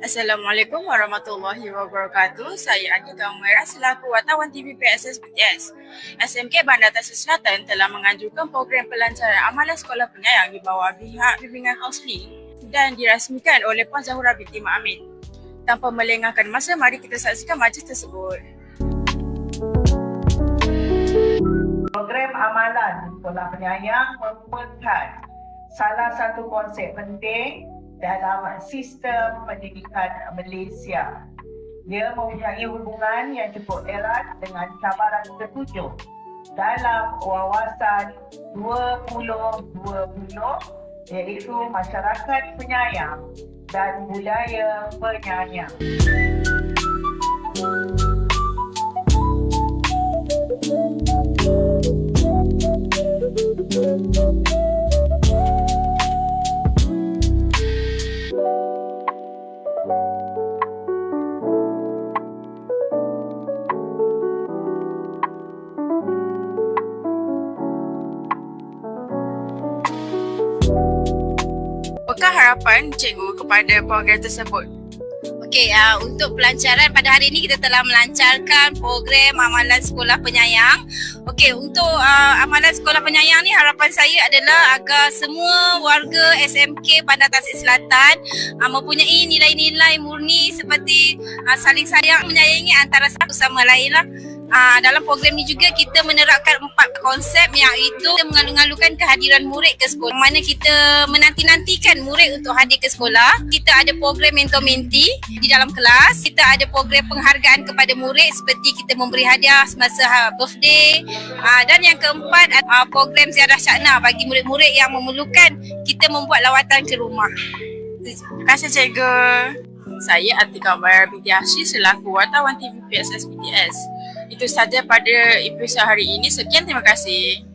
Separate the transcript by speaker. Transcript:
Speaker 1: Assalamualaikum warahmatullahi wabarakatuh. Saya Atika Umairah selaku wartawan TV PSS BTS. SMK Bandar Tasik Selatan telah mengajukan program pelancaran amalan sekolah penyayang di bawah pihak bimbingan kaunseling dan dirasmikan oleh Puan Zahura binti Mak Amin. Tanpa melengahkan masa, mari kita saksikan majlis tersebut.
Speaker 2: Program amalan sekolah penyayang merupakan salah satu konsep penting dalam sistem pendidikan Malaysia. Dia mempunyai hubungan yang cukup erat dengan cabaran ketujuh dalam wawasan 2020 iaitu masyarakat penyayang dan budaya penyayang.
Speaker 1: Apakah harapan cikgu kepada program tersebut?
Speaker 3: Okey, uh, untuk pelancaran pada hari ini kita telah melancarkan program amalan sekolah penyayang. Okey, untuk uh, amalan sekolah penyayang ni harapan saya adalah agar semua warga SMK Bandar Tasik Selatan uh, mempunyai nilai-nilai murni seperti uh, saling sayang menyayangi antara satu sama lain lah. Uh, dalam program ni juga kita menerapkan empat konsep yang itu mengalu-alukan kehadiran murid ke sekolah. Mana kita menanti-nantikan murid untuk hadir ke sekolah. Kita ada program mentor menti di dalam kelas. Kita ada program penghargaan kepada murid seperti kita memberi hadiah semasa ha, birthday. Uh, dan yang keempat uh, program ziarah syakna bagi murid-murid yang memerlukan kita membuat lawatan ke rumah.
Speaker 1: Terima kasih cikgu. Saya Atika Umairah binti Hashim selaku wartawan TV PSS BTS. Itu saja pada episod hari ini. Sekian terima kasih.